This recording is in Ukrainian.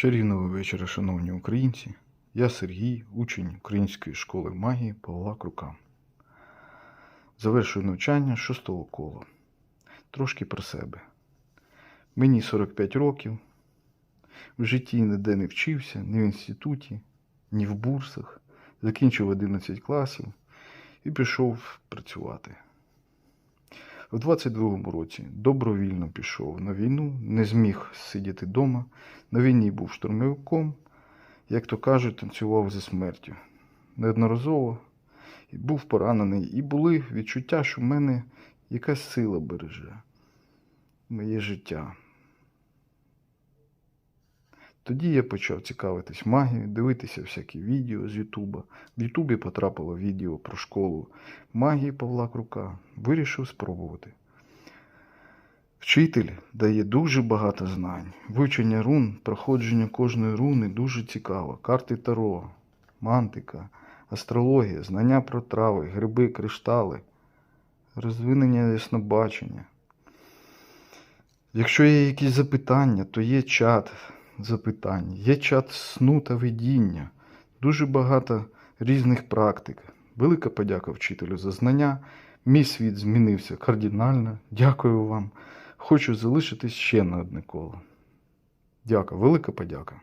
Чарівного вечора, шановні українці. Я Сергій, учень Української школи магії Павла Крука. Завершую навчання шостого кола. Трошки про себе. Мені 45 років. В житті ніде не вчився, ні в інституті, ні в бурсах. Закінчив 11 класів і пішов працювати. У 22-му році добровільно пішов на війну, не зміг сидіти вдома. На війні був штурмовиком, як то кажуть, танцював за смертю. Неодноразово був поранений, і були відчуття, що в мене якась сила береже моє життя. Тоді я почав цікавитись магією, дивитися всякі відео з Ютуба. В Ютубі потрапило відео про школу магії Павла Крука. Вирішив спробувати. Вчитель дає дуже багато знань. Вивчення рун, проходження кожної руни дуже цікаво. Карти Таро, мантика, астрологія, знання про трави, гриби, криштали, розвинення яснобачення. Якщо є якісь запитання, то є чат запитань, є чат сну та видіння, дуже багато різних практик. Велика подяка вчителю за знання. Мій світ змінився кардинально. Дякую вам. Хочу залишитись ще на одне коло. Дяка, велика подяка.